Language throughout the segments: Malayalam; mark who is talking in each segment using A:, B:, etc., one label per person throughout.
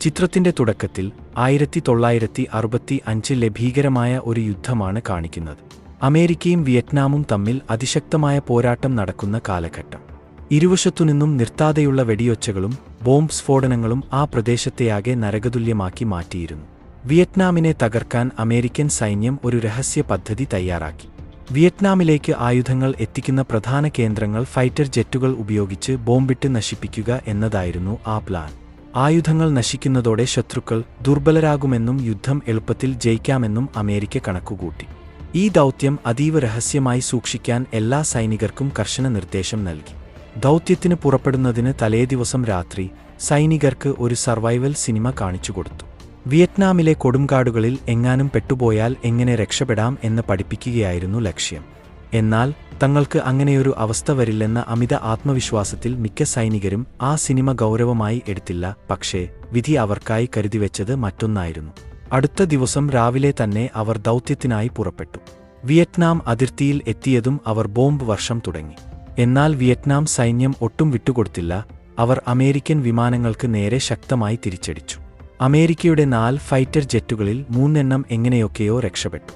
A: ചിത്രത്തിന്റെ തുടക്കത്തിൽ ആയിരത്തി തൊള്ളായിരത്തി അറുപത്തി അഞ്ചിലെ ഭീകരമായ ഒരു യുദ്ധമാണ് കാണിക്കുന്നത്. അമേരിക്കയും വിയറ്റ്നാമും തമ്മിൽ അതിശക്തമായ പോരാട്ടം നടക്കുന്ന കാലഘട്ടം. ഇരുവശത്തുനിന്നും നിർത്താതെയുള്ള വെടിയൊച്ചകളും ബോംബ് സ്ഫോടനങ്ങളും ആ പ്രദേശത്തെയാകെ നരകതുല്യമാക്കി മാറ്റിയിരുന്നു. വിയറ്റ്നാമിനെ തകർക്കാൻ അമേരിക്കൻ സൈന്യം ഒരു രഹസ്യ പദ്ധതി തയ്യാറാക്കി. വിയറ്റ്നാമിലേക്ക് ആയുധങ്ങൾ എത്തിക്കുന്ന പ്രധാന കേന്ദ്രങ്ങൾ ഫൈറ്റർ ജെറ്റുകൾ ഉപയോഗിച്ച് ബോംബിട്ട് നശിപ്പിക്കുക എന്നതായിരുന്നു ആ പ്ലാൻ. ആയുധങ്ങൾ നശിക്കുന്നതോടെ ശത്രുക്കൾ ദുർബലരാകുമെന്നും യുദ്ധം എളുപ്പത്തിൽ ജയിക്കാമെന്നും അമേരിക്ക കണക്കുകൂട്ടി. ഈ ദൗത്യം അതീവ രഹസ്യമായി സൂക്ഷിക്കാൻ എല്ലാ സൈനികർക്കും കർശന നിർദ്ദേശം നൽകി. ദൗത്യത്തിന് പുറപ്പെടുന്നതിന് തലേദിവസം രാത്രി സൈനികർക്ക് ഒരു സർവൈവൽ സിനിമ കാണിച്ചുകൊടുത്തു വിയറ്റ്നാമിലെ കൊടുങ്കാടുകളിൽ എങ്ങാനും പെട്ടുപോയാൽ എങ്ങനെ രക്ഷപ്പെടാം എന്ന് പഠിപ്പിക്കുകയായിരുന്നു ലക്ഷ്യം. എന്നാൽ തങ്ങൾക്ക് അങ്ങനെയൊരു അവസ്ഥ വരില്ലെന്ന അമിത ആത്മവിശ്വാസത്തിൽ മിക്ക സൈനികരും ആ സിനിമ ഗൗരവമായി എടുത്തില്ല പക്ഷേ വിധി അവർക്കായി കരുതിവെച്ചത് മറ്റൊന്നായിരുന്നു. അടുത്ത ദിവസം രാവിലെ തന്നെ അവർ ദൗത്യത്തിനായി പുറപ്പെട്ടു. വിയറ്റ്നാം അതിർത്തിയിൽ എത്തിയതും അവർ ബോംബ് വർഷം തുടങ്ങി. എന്നാൽ വിയറ്റ്നാം സൈന്യം ഒട്ടും വിട്ടുകൊടുത്തില്ല അവർ അമേരിക്കൻ വിമാനങ്ങൾക്ക് നേരെ ശക്തമായി തിരിച്ചടിച്ചു. അമേരിക്കയുടെ നാല് ഫൈറ്റർ ജെറ്റുകളിൽ മൂന്നെണ്ണം എങ്ങനെയൊക്കെയോ രക്ഷപ്പെട്ടു.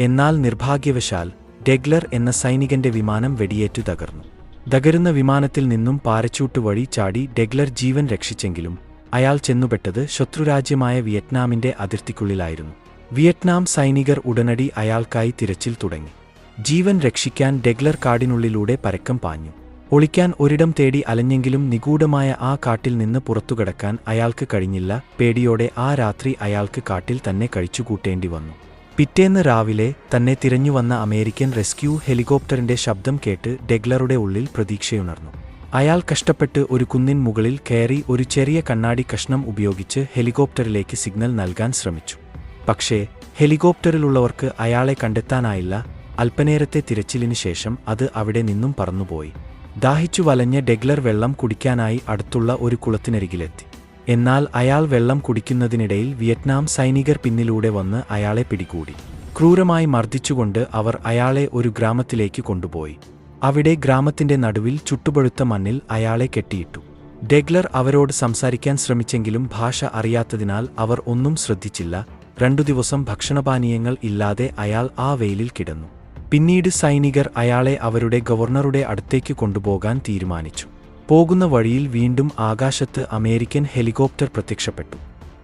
A: എന്നാൽ നിർഭാഗ്യവശാൽ ഡെഗ്ലർ എന്ന സൈനികന്റെ വിമാനം വെടിയേറ്റു തകർന്നു. തകരുന്ന വിമാനത്തിൽ നിന്നും പാരച്ചൂട്ട് വഴി ചാടി ഡെഗ്ലർ ജീവൻ രക്ഷിച്ചെങ്കിലും അയാൾ ചെന്നുപെട്ടത് ശത്രുരാജ്യമായ വിയറ്റ്നാമിന്റെ അതിർത്തിക്കുള്ളിലായിരുന്നു. വിയറ്റ്നാം സൈനികർ ഉടനടി അയാൾക്കായി തിരച്ചിൽ തുടങ്ങി. ജീവൻ രക്ഷിക്കാൻ ഡെഗ്ലർ കാടിനുള്ളിലൂടെ പരക്കം പാഞ്ഞു. ഒളിക്കാൻ ഒരിടം തേടി അലഞ്ഞെങ്കിലും നിഗൂഢമായ ആ കാട്ടിൽ നിന്ന് പുറത്തുകടക്കാൻ അയാൾക്ക് കഴിഞ്ഞില്ല. പേടിയോടെ ആ രാത്രി അയാൾക്ക് കാട്ടിൽ തന്നെ കഴിച്ചുകൂട്ടേണ്ടി വന്നു. പിറ്റേന്ന് രാവിലെ തന്നെ തിരഞ്ഞുവന്ന അമേരിക്കൻ റെസ്ക്യൂ ഹെലികോപ്റ്ററിന്റെ ശബ്ദം കേട്ട് ഡെഗ്ലറുടെ ഉള്ളിൽ പ്രതീക്ഷയുണർന്നു. അയാൾ കഷ്ടപ്പെട്ട് ഒരു കുന്നിൻ മുകളിൽ കയറി ഒരു ചെറിയ കണ്ണാടി കഷ്ണം ഉപയോഗിച്ച് ഹെലികോപ്റ്ററിലേക്ക് സിഗ്നൽ നൽകാൻ ശ്രമിച്ചു. പക്ഷേ ഹെലികോപ്റ്ററിലുള്ളവർക്ക് അയാളെ കണ്ടെത്താനായില്ല. അല്പനേരത്തെ തിരച്ചിലിനു ശേഷം അത് അവിടെ നിന്നും പറന്നുപോയി. ദാഹിച്ചു വലഞ്ഞ ഡെഗ്ലർ വെള്ളം കുടിക്കാനായി അടുത്തുള്ള ഒരു കുളത്തിനരികിലെത്തി. എന്നാൽ അയാൾ വെള്ളം കുടിക്കുന്നതിനിടയിൽ വിയറ്റ്നാം സൈനികർ പിന്നിലൂടെ വന്ന് അയാളെ പിടികൂടി. ക്രൂരമായി മർദ്ദിച്ചുകൊണ്ട് അവർ അയാളെ ഒരു ഗ്രാമത്തിലേക്ക് കൊണ്ടുപോയി. അവിടെ ഗ്രാമത്തിന്റെ നടുവിൽ ചുട്ടുപഴുത്ത മണ്ണിൽ അയാളെ കെട്ടിയിട്ടു. ഡെഗ്ലർ അവരോട് സംസാരിക്കാൻ ശ്രമിച്ചെങ്കിലും ഭാഷ അറിയാത്തതിനാൽ അവർ ഒന്നും ശ്രദ്ധിച്ചില്ല. രണ്ടു ദിവസം ഭക്ഷണപാനീയങ്ങൾ ഇല്ലാതെ അയാൾ ആ വെയിലിൽ കിടന്നു. പിന്നീട് സൈനികർ അയാളെ അവരുടെ ഗവർണറുടെ അടുത്തേക്ക് കൊണ്ടുപോകാൻ തീരുമാനിച്ചു. പോകുന്ന വഴിയിൽ വീണ്ടും ആകാശത്ത് അമേരിക്കൻ ഹെലികോപ്റ്റർ പ്രത്യക്ഷപ്പെട്ടു.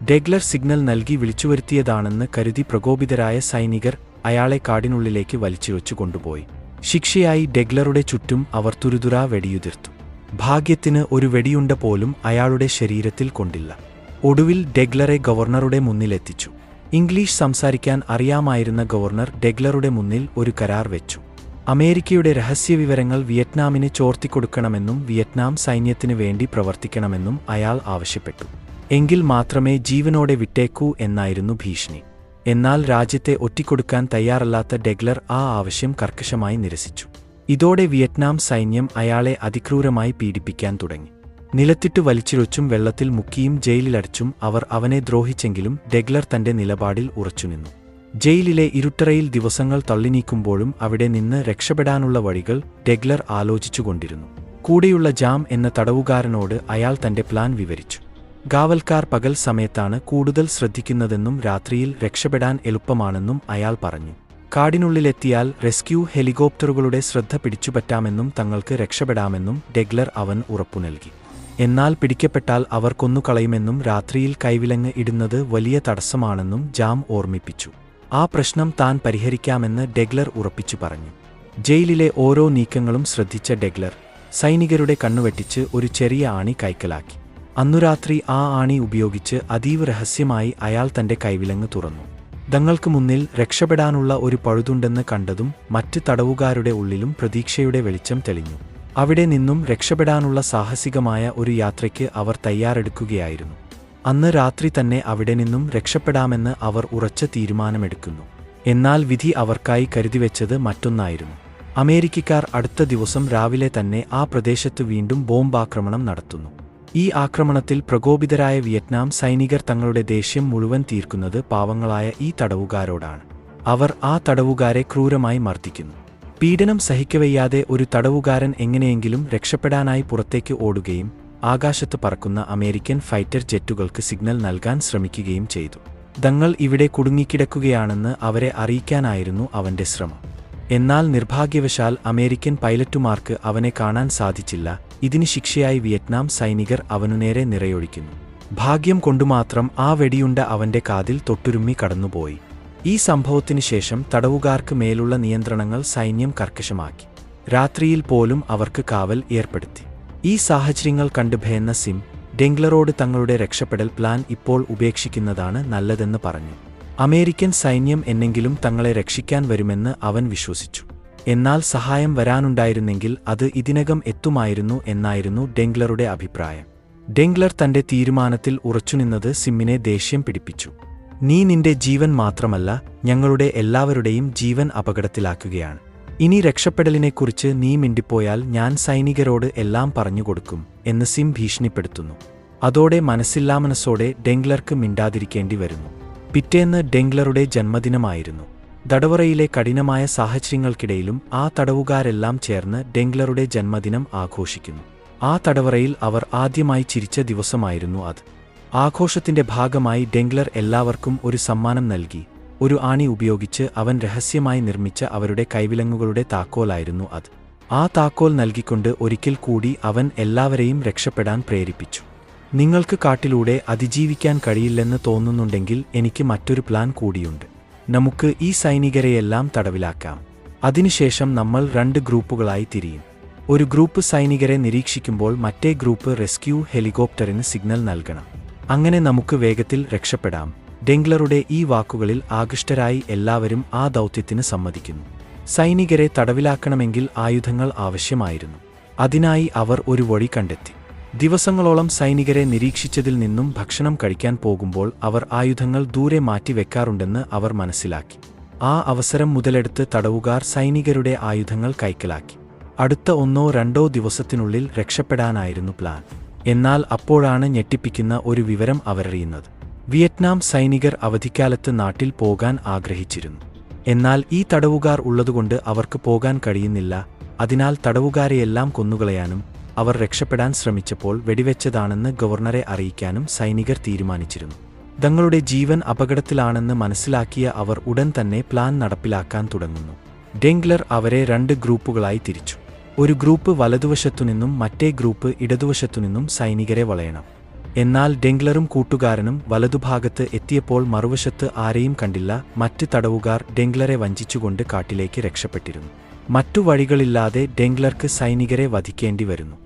A: ഡെഗ്ലർ സിഗ്നൽ നൽകി വിളിച്ചുവരുത്തിയതാണെന്ന് കരുതി പ്രകോപിതരായ സൈനികർ അയാളെ കാടിനുള്ളിലേക്ക് വലിച്ചുവെച്ചു കൊണ്ടുപോയി. ശിക്ഷയായി ഡെഗ്ലറുടെ ചുറ്റും അവർ തുരുതുരാ വെടിയുതിർത്തു. ഭാഗ്യത്തിന് ഒരു വെടിയുണ്ട പോലും അയാളുടെ ശരീരത്തിൽ കൊണ്ടില്ല. ഒടുവിൽ ഡെഗ്ലറെ ഗവർണറുടെ മുന്നിലെത്തിച്ചു. ഇംഗ്ലീഷ് സംസാരിക്കാൻ അറിയാമായിരുന്ന ഗവർണർ ഡെഗ്ലറുടെ മുന്നിൽ ഒരു കരാർ വെച്ചു. അമേരിക്കയുടെ രഹസ്യവിവരങ്ങൾ വിയറ്റ്നാമിന് ചോർത്തിക്കൊടുക്കണമെന്നും വിയറ്റ്നാം സൈന്യത്തിനു വേണ്ടി പ്രവർത്തിക്കണമെന്നും അയാൾ ആവശ്യപ്പെട്ടു. എങ്കിൽ മാത്രമേ ജീവനോടെ വിട്ടേക്കൂ എന്നായിരുന്നു ഭീഷണി. എന്നാൽ രാജ്യത്തെ ഒറ്റിക്കൊടുക്കാൻ തയ്യാറല്ലാത്ത ഡെഗ്ലർ ആ ആവശ്യം കർക്കശമായി നിരസിച്ചു. ഇതോടെ വിയറ്റ്നാം സൈന്യം അയാളെ അതിക്രൂരമായി പീഡിപ്പിക്കാൻ തുടങ്ങി. നിലത്തിട്ട് വലിച്ചിഴച്ചും വെള്ളത്തിൽ മുക്കിയും ജയിലിലടച്ചും അവർ അവനെ ദ്രോഹിച്ചെങ്കിലും ഡെഗ്ലർ തന്റെ നിലപാടിൽ ഉറച്ചുനിന്നു. ജയിലിലെ ഇരുട്ടറയിൽ ദിവസങ്ങൾ തള്ളിനീക്കുമ്പോഴും അവിടെ നിന്ന് രക്ഷപ്പെടാനുള്ള വഴികൾ ഡെഗ്ലർ ആലോചിച്ചുകൊണ്ടിരുന്നു. കൂടെയുള്ള ജാം എന്ന തടവുകാരനോട് അയാൾ തന്റെ പ്ലാൻ വിവരിച്ചു. ഗാവൽക്കാർ പകൽ സമയത്താണ് കൂടുതൽ ശ്രദ്ധിക്കുന്നതെന്നും രാത്രിയിൽ രക്ഷപ്പെടാൻ എളുപ്പമാണെന്നും അയാൾ പറഞ്ഞു. കാടിനുള്ളിലെത്തിയാൽ റെസ്ക്യൂ ഹെലികോപ്റ്ററുകളുടെ ശ്രദ്ധ പിടിച്ചുപറ്റാമെന്നും തങ്ങൾക്ക് രക്ഷപ്പെടാമെന്നും ഡെഗ്ലർ അവൻ ഉറപ്പു നൽകി. എന്നാൽ പിടിക്കപ്പെട്ടാൽ അവർ കൊന്നുകളയുമെന്നും രാത്രിയിൽ കൈവിലങ്ങ് ഇടുന്നത് വലിയ തടസ്സമാണെന്നും ജാം ഓർമ്മിപ്പിച്ചു. ആ പ്രശ്നം താൻ പരിഹരിക്കാമെന്ന് ഡെഗ്ലർ ഉറപ്പിച്ചു പറഞ്ഞു. ജയിലിലെ ഓരോ നീക്കങ്ങളും ശ്രദ്ധിച്ച ഡെഗ്ലർ സൈനികരുടെ കണ്ണുവെട്ടിച്ച് ഒരു ചെറിയ ആണി കൈക്കലാക്കി. അന്നുരാത്രി ആ ആണി ഉപയോഗിച്ച് അതീവ രഹസ്യമായി അയാൾ തന്റെ കൈവിലങ്ങ് തുറന്നു. തങ്ങൾക്ക് മുന്നിൽ രക്ഷപ്പെടാനുള്ള ഒരു പഴുതുണ്ടെന്ന് കണ്ടതും മറ്റ് തടവുകാരുടെ ഉള്ളിലും പ്രതീക്ഷയുടെ വെളിച്ചം തെളിഞ്ഞു. അവിടെ നിന്നും രക്ഷപ്പെടാനുള്ള സാഹസികമായ ഒരു യാത്രയ്ക്ക് അവർ തയ്യാറെടുക്കുകയായിരുന്നു. അന്ന് രാത്രി തന്നെ അവിടെ നിന്നും രക്ഷപ്പെടാമെന്ന് അവർ ഉറച്ച തീരുമാനമെടുക്കുന്നു. എന്നാൽ വിധി അവർക്കായി കരുതിവെച്ചത് മറ്റൊന്നായിരുന്നു. അമേരിക്കക്കാർ അടുത്ത ദിവസം രാവിലെ തന്നെ ആ പ്രദേശത്ത് വീണ്ടും ബോംബാക്രമണം നടത്തുന്നു. ഈ ആക്രമണത്തിൽ പ്രകോപിതരായ വിയറ്റ്നാം സൈനികർ തങ്ങളുടെ ദേഷ്യം മുഴുവൻ തീർക്കുന്നത് പാവങ്ങളായ ഈ തടവുകാരോടാണ്. അവർ ആ തടവുകാരെ ക്രൂരമായി മർദ്ദിക്കുന്നു. പീഡനം സഹിക്കവയ്യാതെ ഒരു തടവുകാരൻ എങ്ങനെയെങ്കിലും രക്ഷപ്പെടാനായി പുറത്തേക്ക് ഓടുകയും ആകാശത്ത് പറക്കുന്ന അമേരിക്കൻ ഫൈറ്റർ ജെറ്റുകൾക്ക് സിഗ്നൽ നൽകാൻ ശ്രമിക്കുകയും ചെയ്തു. തങ്ങൾ ഇവിടെ കുടുങ്ങിക്കിടക്കുകയാണെന്ന് അവരെ അറിയിക്കാനായിരുന്നു അവന്റെ ശ്രമം. എന്നാൽ നിർഭാഗ്യവശാൽ അമേരിക്കൻ പൈലറ്റുമാർക്ക് അവനെ കാണാൻ സാധിച്ചില്ല. ഇതിന് ശിക്ഷയായി വിയറ്റ്നാം സൈനികർ അവനുനേരെ നിറയൊഴിക്കുന്നു. ഭാഗ്യം കൊണ്ടുമാത്രം ആ വെടിയുണ്ട അവന്റെ കാതിൽ തൊട്ടുരുമ്മി കടന്നുപോയി. ഈ സംഭവത്തിനു ശേഷം തടവുകാർക്ക് മേലുള്ള നിയന്ത്രണങ്ങൾ സൈന്യം കർക്കശമാക്കി. രാത്രിയിൽ പോലും അവർക്ക് കാവൽ ഏർപ്പെടുത്തി. ഈ സാഹചര്യങ്ങൾ കണ്ട് ഭയന്ന സിം ഡെങ്ക്ലറോട് തങ്ങളുടെ രക്ഷപ്പെടൽ പ്ലാൻ ഇപ്പോൾ ഉപേക്ഷിക്കുന്നതാണ് നല്ലതെന്ന് പറഞ്ഞു. അമേരിക്കൻ സൈന്യം എന്നെങ്കിലും തങ്ങളെ രക്ഷിക്കാൻ വരുമെന്ന് അവൻ വിശ്വസിച്ചു. എന്നാൽ സഹായം വരാനുണ്ടായിരുന്നെങ്കിൽ അത് ഇതിനകം എത്തുമായിരുന്നു എന്നായിരുന്നു ഡെങ്ക്ലറുടെ അഭിപ്രായം. ഡെങ്ക്ലർ തന്റെ തീരുമാനത്തിൽ ഉറച്ചുനിന്നത് സിമ്മിനെ ദേഷ്യം പിടിപ്പിച്ചു. നീ നിന്റെ ജീവൻ മാത്രമല്ല ഞങ്ങളുടെ എല്ലാവരുടെയും ജീവൻ അപകടത്തിലാക്കുകയാണ്. ഇനി രക്ഷപ്പെടലിനെക്കുറിച്ച് നീ മിണ്ടിപ്പോയാൽ ഞാൻ സൈനികരോട് എല്ലാം പറഞ്ഞുകൊടുക്കും എന്ന് സിം ഭീഷണിപ്പെടുത്തുന്നു. അതോടെ മനസ്സില്ലാമനസ്സോടെ ഡെങ്ക്ലർക്ക് മിണ്ടാതിരിക്കേണ്ടി വരുന്നു. പിറ്റേന്ന് ഡെങ്ക്ലറുടെ ജന്മദിനമായിരുന്നു. ദടവറയിലെ കഠിനമായ സാഹചര്യങ്ങൾക്കിടയിലും ആ തടവുകാരെല്ലാം ചേർന്ന് ഡെങ്ക്ലറുടെ ജന്മദിനം ആഘോഷിക്കുന്നു. ആ തടവറയിൽ അവർ ആദ്യമായി ചിരിച്ച ദിവസമായിരുന്നു അത്. ആഘോഷത്തിന്റെ ഭാഗമായി ഡെങ്ക്ലർ എല്ലാവർക്കും ഒരു സമ്മാനം നൽകി. ഒരു ആണി ഉപയോഗിച്ച് അവൻ രഹസ്യമായി നിർമ്മിച്ച അവരുടെ കൈവിലങ്ങുകളുടെ താക്കോലായിരുന്നു അത്. ആ താക്കോൽ നൽകിക്കൊണ്ട് ഒരിക്കൽ കൂടി അവൻ എല്ലാവരെയും രക്ഷപ്പെടാൻ പ്രേരിപ്പിച്ചു. നിങ്ങൾക്ക് കാട്ടിലൂടെ അതിജീവിക്കാൻ കഴിയില്ലെന്ന് തോന്നുന്നുണ്ടെങ്കിൽ എനിക്ക് മറ്റൊരു പ്ലാൻ കൂടിയുണ്ട്. നമുക്ക് ഈ സൈനികരെയെല്ലാം തടവിലാക്കാം. അതിനുശേഷം നമ്മൾ രണ്ട് ഗ്രൂപ്പുകളായി തിരിയും. ഒരു ഗ്രൂപ്പ് സൈനികരെ നിരീക്ഷിക്കുമ്പോൾ മറ്റേ ഗ്രൂപ്പ് റെസ്ക്യൂ ഹെലികോപ്റ്ററിന് സിഗ്നൽ നൽകണം. അങ്ങനെ നമുക്ക് വേഗത്തിൽ രക്ഷപ്പെടാം. ഡെങ്ലറുടെ ഈ വാക്കുകളിൽ ആകൃഷ്ടരായി എല്ലാവരും ആ ദൗത്യത്തിന് സമ്മതിക്കുന്നു. സൈനികരെ തടവിലാക്കണമെങ്കിൽ ആയുധങ്ങൾ ആവശ്യമായിരുന്നു. അതിനായി അവർ ഒരു വഴി കണ്ടെത്തി. ദിവസങ്ങളോളം സൈനികരെ നിരീക്ഷിച്ചതിൽ നിന്നും ഭക്ഷണം കഴിക്കാൻ പോകുമ്പോൾ അവർ ആയുധങ്ങൾ ദൂരെ മാറ്റിവെക്കാറുണ്ടെന്ന് അവർ മനസ്സിലാക്കി. ആ അവസരം മുതലെടുത്ത് തടവുകാർ സൈനികരുടെ ആയുധങ്ങൾ കൈക്കലാക്കി. അടുത്ത ഒന്നോ രണ്ടോ ദിവസത്തിനുള്ളിൽ രക്ഷപ്പെടാനായിരുന്നു പ്ലാൻ. എന്നാൽ അപ്പോഴാണ് ഞെട്ടിപ്പിക്കുന്ന ഒരു വിവരം അവരറിയുന്നത്. വിയറ്റ്നാം സൈനികർ അവധിക്കാലത്ത് നാട്ടിൽ പോകാൻ ആഗ്രഹിച്ചിരുന്നു. എന്നാൽ ഈ തടവുകാർ ഉള്ളതുകൊണ്ട് അവർക്ക് പോകാൻ കഴിയുന്നില്ല. അതിനാൽ തടവുകാരെയെല്ലാം കൊന്നുകളയാനും അവർ രക്ഷപ്പെടാൻ ശ്രമിച്ചപ്പോൾ വെടിവെച്ചതാണെന്ന് ഗവർണറെ അറിയിക്കാനും സൈനികർ തീരുമാനിച്ചിരുന്നു. തങ്ങളുടെ ജീവൻ അപകടത്തിലാണെന്ന് മനസ്സിലാക്കിയ അവർ ഉടൻ തന്നെ പ്ലാൻ നടപ്പിലാക്കാൻ തുടങ്ങുന്നു. ഡെങ്ക്ലർ അവരെ രണ്ട് ഗ്രൂപ്പുകളായി തിരിച്ചു. ഒരു ഗ്രൂപ്പ് വലതുവശത്തുനിന്നും മറ്റേ ഗ്രൂപ്പ് ഇടതുവശത്തുനിന്നും സൈനികരെ വളയണം. എന്നാൽ ഡെങ്ക്ലറും കൂട്ടുകാരനും വലതുഭാഗത്ത് എത്തിയപ്പോൾ മറുവശത്ത് ആരെയും കണ്ടില്ല. മറ്റ് തടവുകാർ ഡെങ്ക്ലറെ വഞ്ചിച്ചുകൊണ്ട് കാട്ടിലേക്ക് രക്ഷപ്പെട്ടിരുന്നു. മറ്റു വഴികളില്ലാതെ ഡെങ്ക്ലർക്ക് സൈനികരെ വധിക്കേണ്ടി വരുന്നു.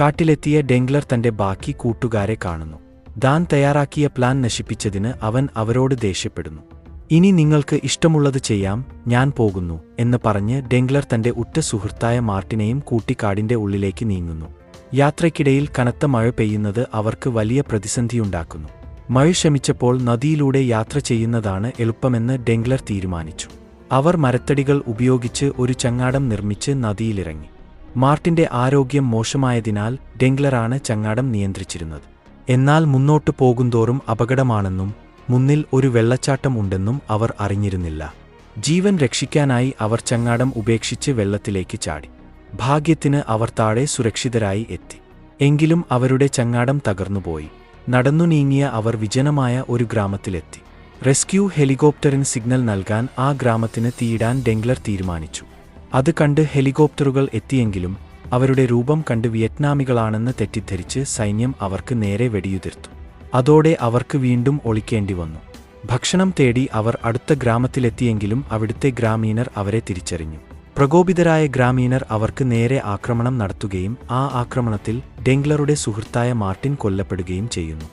A: കാട്ടിലെത്തിയ ഡെങ്ക്ലർ തന്റെ ബാക്കി കൂട്ടുകാരെ കാണുന്നു. ദാൻ തയ്യാറാക്കിയ പ്ലാൻ നശിപ്പിച്ചതിന് അവൻ അവരോട് ദേഷ്യപ്പെടുന്നു. ഇനി നിങ്ങൾക്ക് ഇഷ്ടമുള്ളത് ചെയ്യാം ഞാൻ പോകുന്നു എന്ന് പറഞ്ഞ് ഡെങ്ക്ലർ തന്റെ ഉറ്റ സുഹൃത്തായ മാർട്ടിനെയും കൂട്ടിക്കാടിന്റെ ഉള്ളിലേക്ക് നീങ്ങുന്നു. യാത്രയ്ക്കിടയിൽ കനത്ത മഴ പെയ്യുന്നത് അവർക്ക് വലിയ പ്രതിസന്ധിയുണ്ടാക്കുന്നു. മഴ ശമിച്ചപ്പോൾ നദിയിലൂടെ യാത്ര ചെയ്യുന്നതാണ് എളുപ്പമെന്ന് ഡെങ്ക്ലർ തീരുമാനിച്ചു. അവർ മരത്തടികൾ ഉപയോഗിച്ച് ഒരു ചങ്ങാടം നിർമ്മിച്ച് നദിയിലിറങ്ങി. മാർട്ടിന്റെ ആരോഗ്യം മോശമായതിനാൽ ഡെങ്ക്ലറാണ് ചങ്ങാടം നിയന്ത്രിച്ചിരുന്നത്. എന്നാൽ മുന്നോട്ടു പോകുന്തോറും അപകടമാണെന്നും മുന്നിൽ ഒരു വെള്ളച്ചാട്ടം ഉണ്ടെന്നും അവർ അറിഞ്ഞിരുന്നില്ല. ജീവൻ രക്ഷിക്കാനായി അവർ ചങ്ങാടം ഉപേക്ഷിച്ച് വെള്ളത്തിലേക്ക് ചാടി. ഭാഗ്യത്തിന് അവർ താഴെ സുരക്ഷിതരായി എത്തി. എങ്കിലും അവരുടെ ചങ്ങാടം തകർന്നുപോയി. നടന്നു നീങ്ങിയ അവർ വിജനമായ ഒരു ഗ്രാമത്തിലെത്തി. റെസ്ക്യൂ ഹെലികോപ്റ്ററിന് സിഗ്നൽ നൽകാൻ ആ ഗ്രാമത്തിന് തീയിടാൻ ഡെങ്ലർ തീരുമാനിച്ചു. അത് കണ്ട് ഹെലികോപ്റ്ററുകൾ എത്തിയെങ്കിലും അവരുടെ രൂപം കണ്ട് വിയറ്റ്നാമികളാണെന്ന് തെറ്റിദ്ധരിച്ച് സൈന്യം അവർക്ക് നേരെ വെടിയുതിർത്തു. അതോടെ അവർക്ക് വീണ്ടും ഒളിക്കേണ്ടി വന്നു. ഭക്ഷണം തേടി അവർ അടുത്ത ഗ്രാമത്തിലെത്തിയെങ്കിലും അവിടുത്തെ ഗ്രാമീണർ അവരെ തിരിച്ചറിഞ്ഞു. പ്രകോപിതരായ ഗ്രാമീണർ അവർക്ക് നേരെ ആക്രമണം നടത്തുകയും ആ ആക്രമണത്തിൽ ഡെങ്ക്ലറുടെ സുഹൃത്തായ മാർട്ടിൻ കൊല്ലപ്പെടുകയും ചെയ്യുന്നു.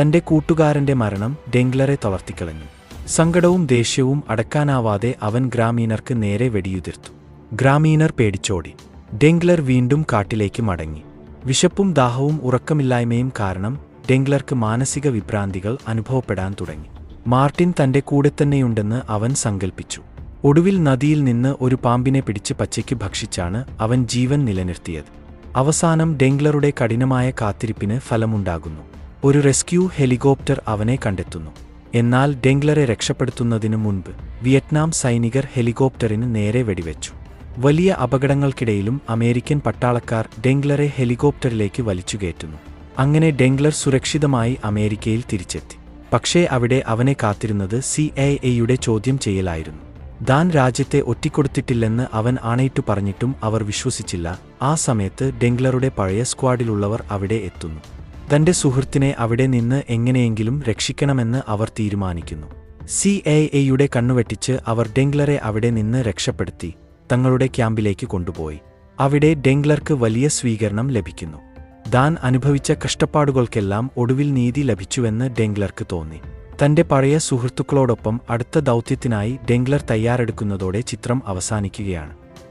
A: തന്റെ കൂട്ടുകാരന്റെ മരണം ഡെങ്ക്ലറെ തളർത്തിക്കളഞ്ഞു. സങ്കടവും ദേഷ്യവും അടക്കാനാവാതെ അവൻ ഗ്രാമീണർക്ക് നേരെ വെടിയുതിർത്തു. ഗ്രാമീണർ പേടിച്ചോടി. ഡെങ്ക്ലർ വീണ്ടും കാട്ടിലേക്ക് മടങ്ങി. വിശപ്പും ദാഹവും ഉറക്കമില്ലായ്മയും കാരണം ഡെങ്ക്ലർക്ക് മാനസിക വിഭ്രാന്തികൾ അനുഭവപ്പെടാൻ തുടങ്ങി. മാർട്ടിൻ തന്റെ കൂടെ തന്നെയുണ്ടെന്ന് അവൻ സങ്കൽപ്പിച്ചു. ഒടുവിൽ നദിയിൽ നിന്ന് ഒരു പാമ്പിനെ പിടിച്ച് പച്ചയ്ക്ക് ഭക്ഷിച്ചാണ് അവൻ ജീവൻ നിലനിർത്തിയത്. അവസാനം ഡെങ്ക്ലറുടെ കഠിനമായ കാത്തിരിപ്പിന് ഫലമുണ്ടാകുന്നു. ഒരു റെസ്ക്യൂ ഹെലികോപ്റ്റർ അവനെ കണ്ടെത്തുന്നു. എന്നാൽ ഡെങ്ക്ലറെ രക്ഷപ്പെടുത്തുന്നതിനു മുൻപ് വിയറ്റ്നാം സൈനികർ ഹെലികോപ്റ്ററിന് നേരെ വെടിവെച്ചു. വലിയ അപകടങ്ങൾക്കിടയിലും അമേരിക്കൻ പട്ടാളക്കാർ ഡെങ്ക്ലറെ ഹെലികോപ്റ്ററിലേക്ക് വലിച്ചുകയറ്റുന്നു അങ്ങനെ ഡെങ്ക്ലർ സുരക്ഷിതമായി അമേരിക്കയിൽ തിരിച്ചെത്തി. പക്ഷേ അവിടെ അവനെ കാത്തിരുന്നത് സി ചോദ്യം ചെയ്യലായിരുന്നു. ദാൻ രാജ്യത്തെ ഒറ്റിക്കൊടുത്തിട്ടില്ലെന്ന് അവൻ ആണയിട്ടു പറഞ്ഞിട്ടും അവർ വിശ്വസിച്ചില്ല. ആ സമയത്ത് ഡെങ്ക്ലറുടെ പഴയ സ്ക്വാഡിലുള്ളവർ അവിടെ എത്തുന്നു. തന്റെ സുഹൃത്തിനെ അവിടെ നിന്ന് എങ്ങനെയെങ്കിലും രക്ഷിക്കണമെന്ന് അവർ തീരുമാനിക്കുന്നു. സി എ എയുടെ കണ്ണുവെട്ടിച്ച് അവർ ഡെങ്ക്ലറെ അവിടെ നിന്ന് രക്ഷപ്പെടുത്തി തങ്ങളുടെ ക്യാമ്പിലേക്ക് കൊണ്ടുപോയി. അവിടെ ഡെങ്ക്ലർക്ക് വലിയ സ്വീകരണം ലഭിക്കുന്നു. ദാൻ അനുഭവിച്ച കഷ്ടപ്പാടുകൾക്കെല്ലാം ഒടുവിൽ നീതി ലഭിച്ചുവെന്ന് ഡെങ്ക്ലർക്ക് തോന്നി. തന്റെ പഴയ സുഹൃത്തുക്കളോടൊപ്പം അടുത്ത ദൗത്യത്തിനായി ഡെങ്ക്ലർ തയ്യാറെടുക്കുന്നതോടെ ചിത്രം അവസാനിക്കുകയാണ്.